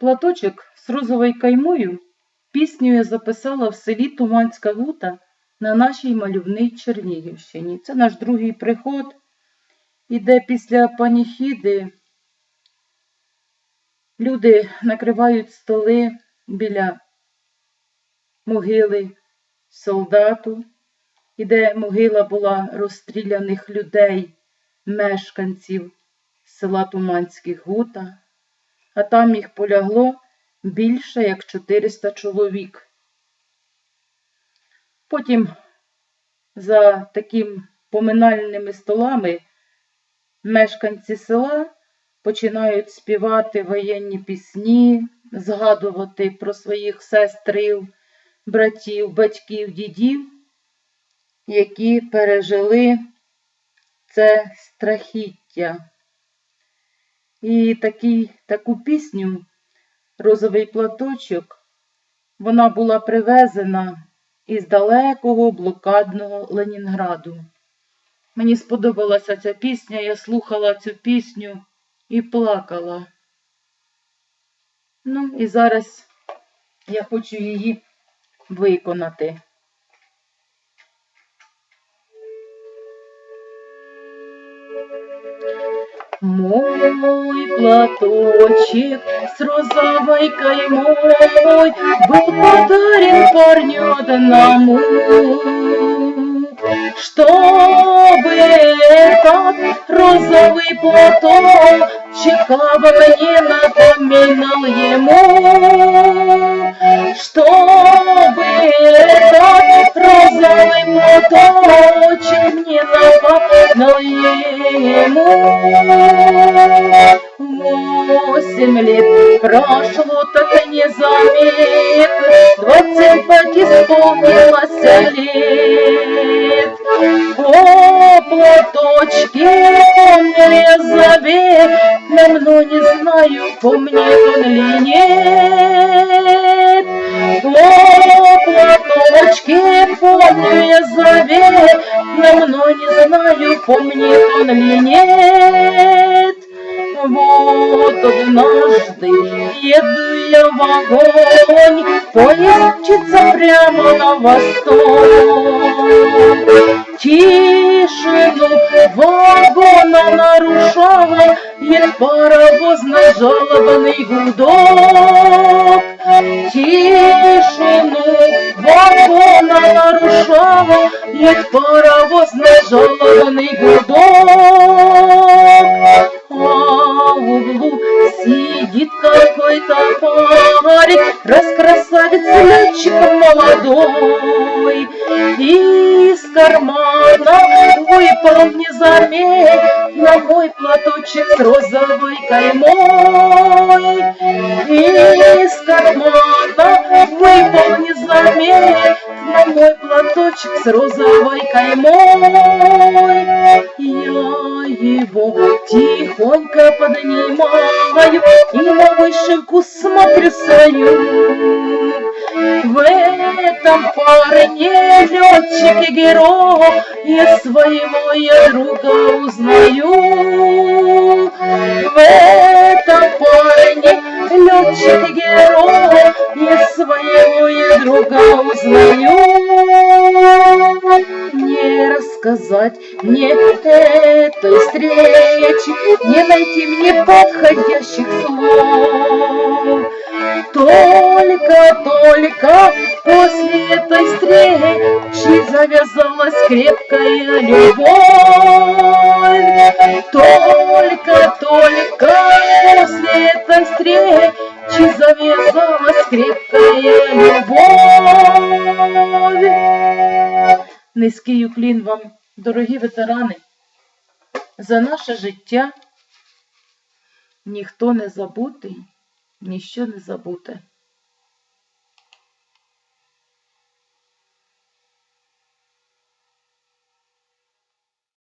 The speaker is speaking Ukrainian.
Платочок з розовою каймою пісню я записала в селі Туманська Гута на нашій мальовній Чернігівщині. Це наш другий приход, і де після паніхіди. Люди накривають столи біля могили солдату, і де могила була розстріляних людей, мешканців села Туманських Гута, а там їх полягло більше як 400 чоловік. Потім за таким поминальними столами мешканці села починають співати воєнні пісні, згадувати про своїх сестрів, братів, батьків, дідів, які пережили це страхіття. І такий, таку пісню Розовий платочок вона була привезена із далекого блокадного Ленінграду. Мені сподобалася ця пісня, я слухала цю пісню і плакала. Ну, і зараз я хочу її виконати. Мой платочек с розовой каймой Был подарен парню одному Чтобы этот розовый платочек обо мне напоминал ему Чтобы напоминал ему Восемь лет прошло так незаметно, Двадцать пять исполнилось лет. О, платочки, помню я заветным, но не знаю, помнит он ли нет. О, платочки, помню я заветным, но не знаю, помнит он ли нет. Вот однажды еду я в огонь, Поезд мчится прямо на восток. Тишину вагона нарушала паровозный жалобный гудок. Тишину паровозный жалобный гудок. А в углу сидит какой-то парень, раскрасавец летчик молодой. Из кармана выпал незаметно мой платочек с розовой каймой. Из кармана выпал незаметно мой платочек с розовой каймой. Я его тихонько поднимаю и на вышивку смотрю свою. В этом парне летчик и герой, я своего я друга узнаю. В своего я друга узнаю. Не рассказать мне этой встречи, не найти мне подходящих слов. Только-только после этой встречи завязалась крепкая любовь. Только-только после этой встречи завязалась крепкая любовь. Низький уклін вам, дорогі ветерани, за наше життя ніхто не забутий, ніщо не забуте.